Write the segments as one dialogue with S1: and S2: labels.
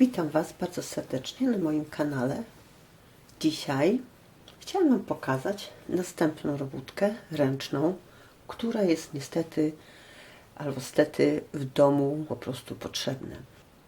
S1: Witam Was bardzo serdecznie na moim kanale. Dzisiaj chciałam Wam pokazać następną robótkę ręczną, która jest niestety albo stety w domu po prostu potrzebna.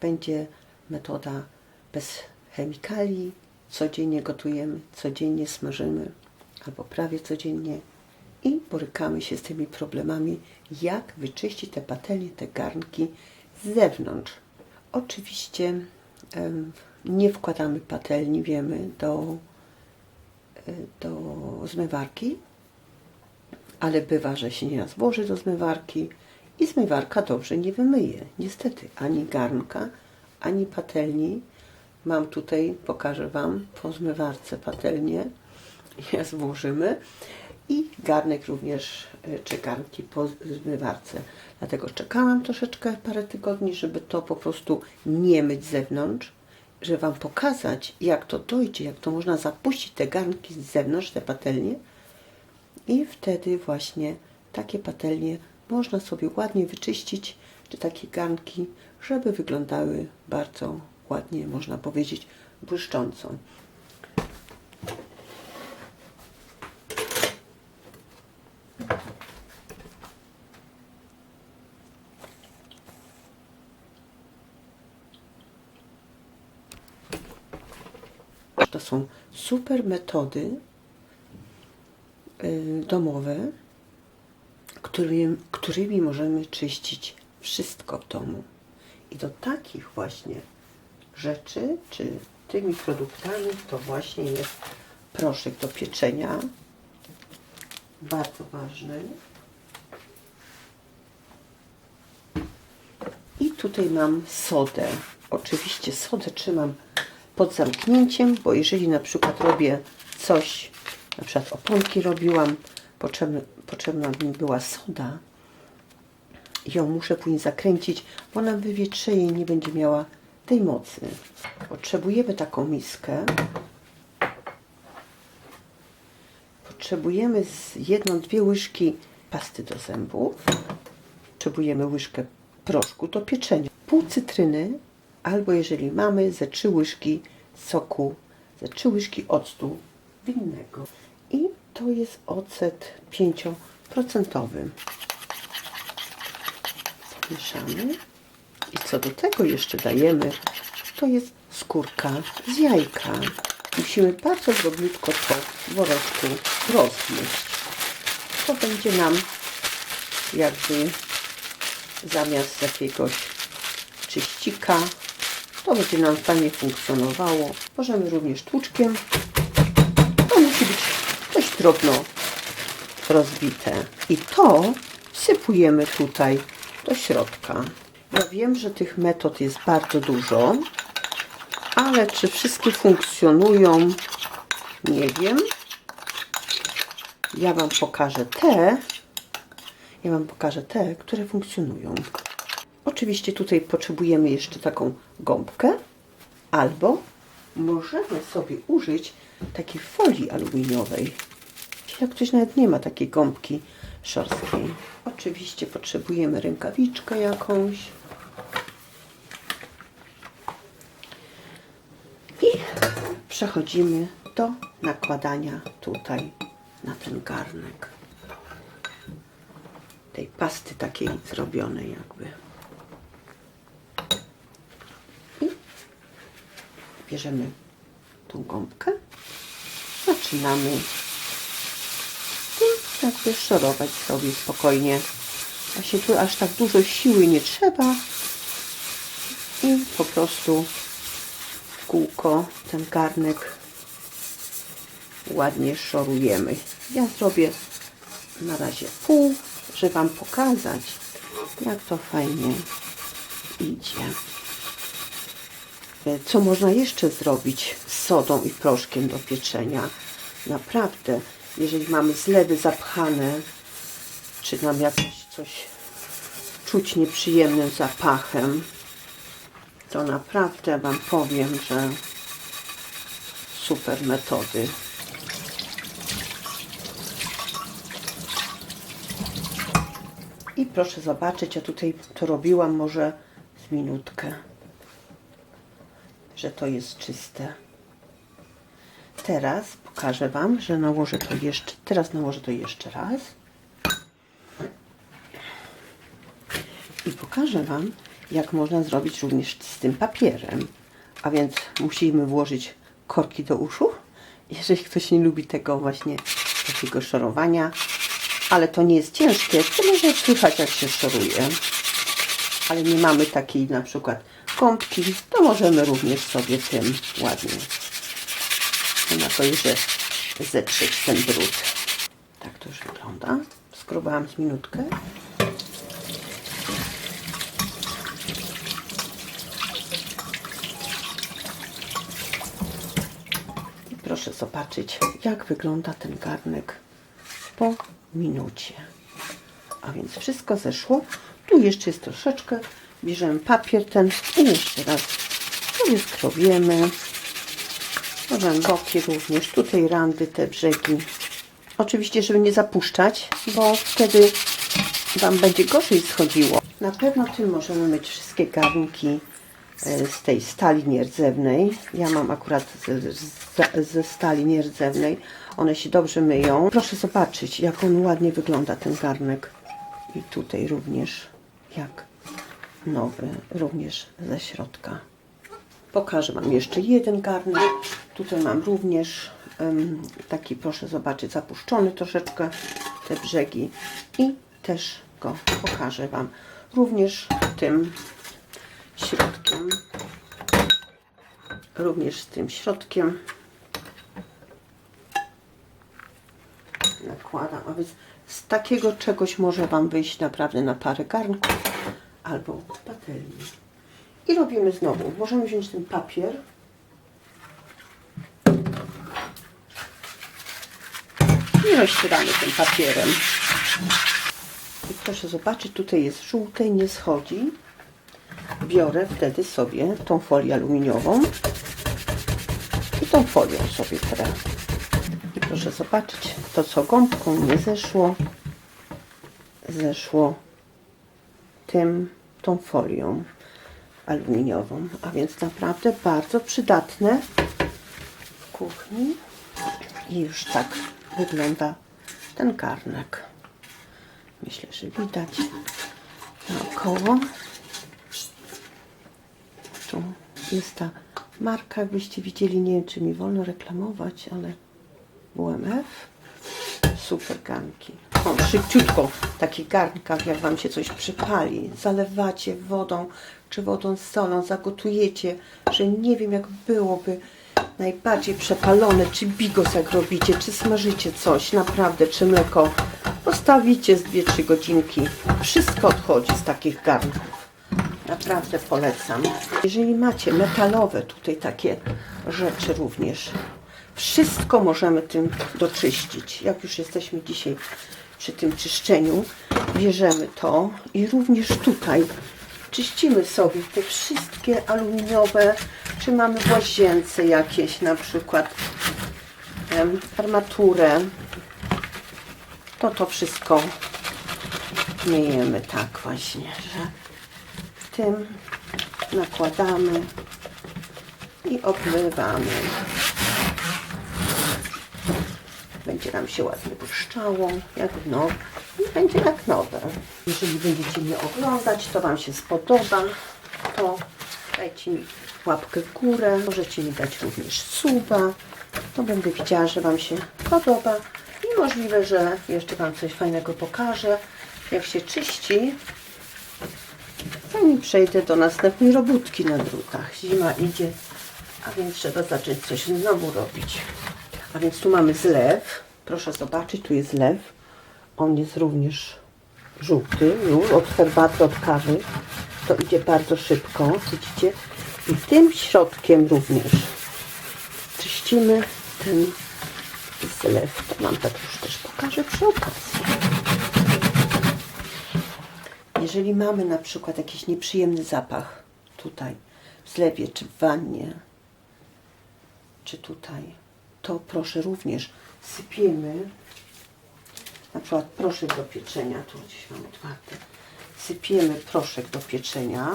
S1: Będzie metoda bez chemikali, codziennie gotujemy, codziennie smażymy albo prawie codziennie i borykamy się z tymi problemami, jak wyczyścić te patelnie, te garnki z zewnątrz. Oczywiście nie wkładamy patelni, wiemy, do, e, do zmywarki, ale bywa, że się nie włoży do zmywarki i zmywarka dobrze nie wymyje. Niestety, ani garnka, ani patelni. Mam tutaj, pokażę Wam po zmywarce patelnię, je złożymy i garnek również, y, czy po zmywarce. Dlatego czekałam troszeczkę, parę tygodni, żeby to po prostu nie myć z zewnątrz, żeby Wam pokazać, jak to dojdzie, jak to można zapuścić te garnki z zewnątrz, te patelnie i wtedy właśnie takie patelnie można sobie ładnie wyczyścić, czy takie garnki, żeby wyglądały bardzo ładnie, można powiedzieć, błyszcząco. To są super metody y, domowe, którymi, którymi możemy czyścić wszystko w domu. I do takich właśnie rzeczy, czy tymi produktami, to właśnie jest proszek do pieczenia. Bardzo ważny. I tutaj mam sodę. Oczywiście sodę trzymam pod zamknięciem, bo jeżeli na przykład robię coś, na przykład oponki robiłam, potrzebna, potrzebna mi była soda, ją muszę później zakręcić, bo ona wywietrzeje i nie będzie miała tej mocy. Potrzebujemy taką miskę. Potrzebujemy z jedną, dwie łyżki pasty do zębów. Potrzebujemy łyżkę proszku do pieczenia. Pół cytryny, albo jeżeli mamy, ze trzy łyżki soku, ze trzy łyżki octu winnego. I to jest ocet 5%. Mieszamy. I co do tego jeszcze dajemy, to jest skórka z jajka. Musimy bardzo drobniutko to woreczku rozmieść. To będzie nam jakby zamiast jakiegoś czyścika, to będzie nam fajnie funkcjonowało. Możemy również tłuczkiem. To musi być dość drobno rozbite. I to wsypujemy tutaj do środka. Ja wiem, że tych metod jest bardzo dużo, ale czy wszystkie funkcjonują, nie wiem. Ja Wam pokażę te, ja Wam pokażę te, które funkcjonują. Oczywiście tutaj potrzebujemy jeszcze taką gąbkę, albo możemy sobie użyć takiej folii aluminiowej. Jak ktoś nawet nie ma takiej gąbki szorstkiej. Oczywiście potrzebujemy rękawiczkę jakąś. I przechodzimy do nakładania tutaj na ten garnek tej pasty takiej zrobionej jakby. Bierzemy tą gąbkę, zaczynamy i jakby szorować sobie spokojnie. Właśnie tu aż tak dużo siły nie trzeba i po prostu w kółko ten garnek ładnie szorujemy. Ja zrobię na razie pół, żeby Wam pokazać, jak to fajnie idzie. Co można jeszcze zrobić z sodą i proszkiem do pieczenia? Naprawdę, jeżeli mamy zlewy zapchane, czy nam jakoś coś czuć nieprzyjemnym zapachem, to naprawdę Wam powiem, że super metody. I proszę zobaczyć, ja tutaj to robiłam może z minutkę. Że to jest czyste. Teraz pokażę Wam, że nałożę to jeszcze, teraz nałożę to jeszcze raz. I pokażę Wam, jak można zrobić również z tym papierem. A więc musimy włożyć korki do uszu. Jeżeli ktoś nie lubi tego właśnie takiego szorowania, ale to nie jest ciężkie, to może słychać jak się szoruje. Ale nie mamy takiej na przykład gąbki, to możemy również sobie tym ładnie na to już zetrzeć ten brud. Tak to już wygląda. Skrobałam minutkę. I proszę zobaczyć, jak wygląda ten garnek po minucie. A więc wszystko zeszło. Tu jeszcze jest troszeczkę. Bierzemy papier ten i jeszcze raz sobie skrobiemy. Możemy boki również, tutaj randy, te brzegi. Oczywiście, żeby nie zapuszczać, bo wtedy Wam będzie gorzej schodziło. Na pewno tym możemy myć wszystkie garnki e, z tej stali nierdzewnej. Ja mam akurat ze, stali nierdzewnej. One się dobrze myją. Proszę zobaczyć, jak on ładnie wygląda, ten garnek. I tutaj również, jak nowy, również ze środka. Pokażę Wam jeszcze jeden garnek. Tutaj mam również em, taki, proszę zobaczyć, zapuszczony troszeczkę te brzegi i też go pokażę Wam również tym środkiem. Również z tym środkiem nakładam. A więc z takiego czegoś może Wam wyjść naprawdę na parę garnków albo patelni. I robimy znowu. Możemy wziąć ten papier. I rozcieramy tym papierem. I proszę zobaczyć, tutaj jest żółte nie schodzi. Biorę wtedy sobie tą folię aluminiową i tą folią sobie trę. I proszę zobaczyć, to co gąbką nie zeszło, zeszło tym, tą folią aluminiową, a więc naprawdę bardzo przydatne w kuchni. I już tak wygląda ten garnek. Myślę, że widać naokoło. Tu jest ta marka, jakbyście widzieli, nie wiem czy mi wolno reklamować, ale WMF. Super garnki. O, szybciutko w takich garnkach, jak Wam się coś przypali, zalewacie wodą czy wodą z solą, zagotujecie, że nie wiem jak byłoby najbardziej przepalone, czy bigos jak robicie, czy smażycie coś, naprawdę, czy mleko. Postawicie z 2-3 godzinki. Wszystko odchodzi z takich garnków. Naprawdę polecam. Jeżeli macie metalowe tutaj takie rzeczy również, wszystko możemy tym doczyścić. Jak już jesteśmy dzisiaj przy tym czyszczeniu, bierzemy to i również tutaj czyścimy sobie te wszystkie aluminiowe, czy mamy w łazience jakieś na przykład em, armaturę, to to wszystko myjemy tak właśnie, że tym nakładamy i obmywamy. Będzie nam się ładnie błyszczało, jak no i będzie jak nowe. Jeżeli będziecie mnie oglądać, to Wam się spodoba, to dajcie mi łapkę w górę. Możecie mi dać również suba. To będę widziała, że Wam się podoba. I możliwe, że jeszcze Wam coś fajnego pokażę, jak się czyści. Zanim przejdę do następnej robótki na drutach. Zima idzie, a więc trzeba zacząć coś znowu robić. A więc tu mamy zlew. Proszę zobaczyć, tu jest zlew. On jest również żółty, już od herbaty, od kawy. To idzie bardzo szybko, widzicie? I tym środkiem również czyścimy ten zlew. To Wam tak już też pokażę przy okazji. Jeżeli mamy na przykład jakiś nieprzyjemny zapach tutaj w zlewie, czy w wannie, czy tutaj, to proszę również sypiemy na przykład proszek do pieczenia, tu gdzieś mam otwarte, sypiemy proszek do pieczenia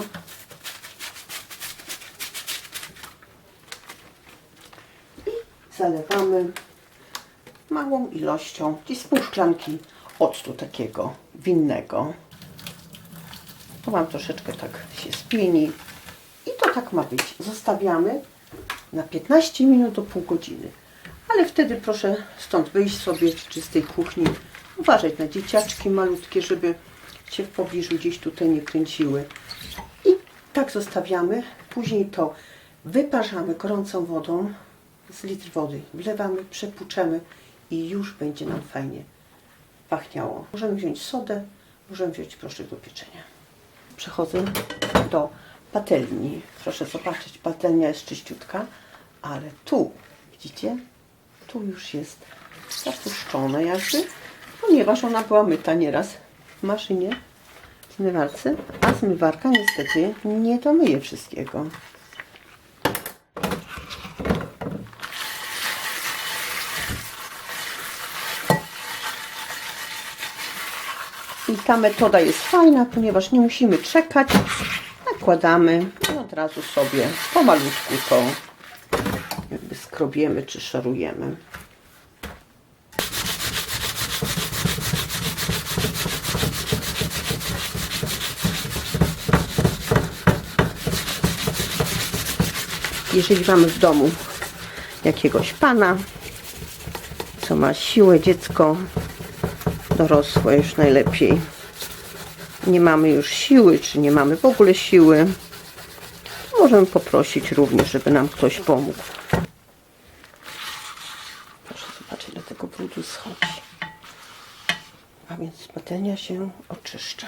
S1: zalewamy małą ilością, gdzieś z pół szklanki octu takiego winnego. To Wam troszeczkę tak się spieni. I to tak ma być. Zostawiamy na 15 minut do pół godziny. Ale wtedy proszę stąd wyjść sobie z czystej kuchni. Uważać na dzieciaczki malutkie, żeby się w pobliżu gdzieś tutaj nie kręciły. I tak zostawiamy. Później to wyparzamy gorącą wodą z litr wody. Wlewamy, przepłuczemy i już będzie nam fajnie pachniało. Możemy wziąć sodę, możemy wziąć proszek do pieczenia. Przechodzę do patelni. Proszę zobaczyć, patelnia jest czyściutka, ale tu, widzicie, tu już jest zapuszczona jakby, ponieważ ona była myta nieraz w maszynie zmywarce, a zmywarka niestety nie domyje wszystkiego. I ta metoda jest fajna, ponieważ nie musimy czekać. Nakładamy i od razu sobie pomalutku to skrobiemy czy szarujemy. Jeżeli mamy w domu jakiegoś pana, co ma siłę, dziecko dorosłe już najlepiej. Nie mamy już siły, czy nie mamy w ogóle siły, możemy poprosić również, żeby nam ktoś pomógł. Proszę zobaczyć, ile tego brudu schodzi. A więc patelnia się oczyszcza.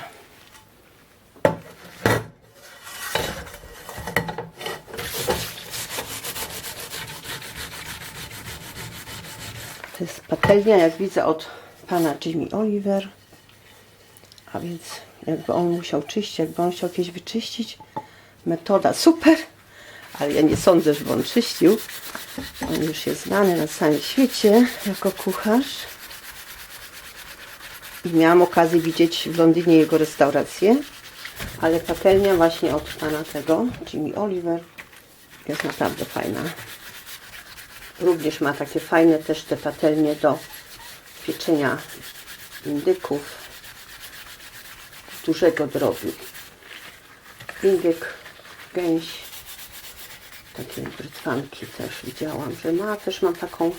S1: To jest patelnia, jak widzę, od pana Jimmy Oliver. A więc jakby on musiał czyścić, jakby on chciał kiedyś wyczyścić. Metoda super, ale ja nie sądzę, żeby on czyścił. On już jest znany na całym świecie jako kucharz. I miałam okazję widzieć w Londynie jego restaurację. Ale patelnia właśnie od pana tego, Jimmy Oliver, jest naprawdę fajna. Również ma takie fajne też te patelnie do pieczenia indyków dużego drobiu. Indyk, gęś, takie brytwanki też widziałam, że ma. Też mam taką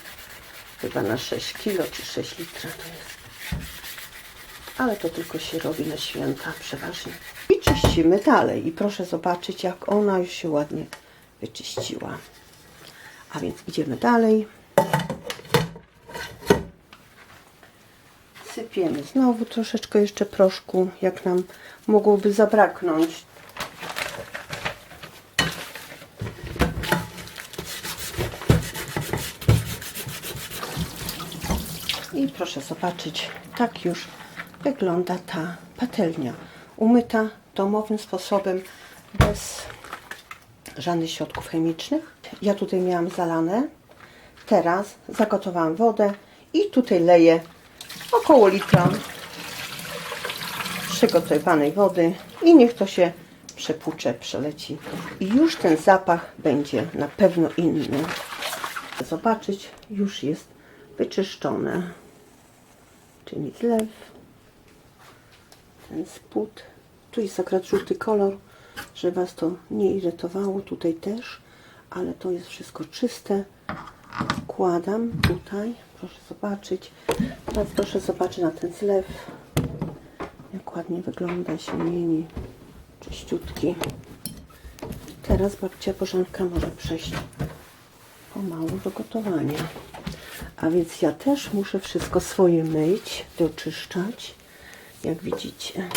S1: chyba na 6 kilo czy 6 litra to jest. Ale to tylko się robi na święta przeważnie. I czyścimy dalej. I proszę zobaczyć, jak ona już się ładnie wyczyściła. A więc idziemy dalej. Sypiemy znowu troszeczkę jeszcze proszku, jak nam mogłoby zabraknąć. I proszę zobaczyć, tak już wygląda ta patelnia. Umyta domowym sposobem, bez żadnych środków chemicznych. Ja tutaj miałam zalane. Teraz zagotowałam wodę i tutaj leję około litra przygotowanej wody i niech to się przepłucze, przeleci. I już ten zapach będzie na pewno inny. Zobaczyć, już jest wyczyszczone. Czyli zlew, ten spód. Tu jest akurat żółty kolor, że Was to nie irytowało. Tutaj też, ale to jest wszystko czyste. Wkładam tutaj. Proszę zobaczyć. Teraz proszę zobaczyć na ten zlew. Jak ładnie wygląda, się mieni. Czyściutki. Teraz babcia Bożenka może przejść pomału do gotowania. A więc ja też muszę wszystko swoje myć, doczyszczać. Jak widzicie.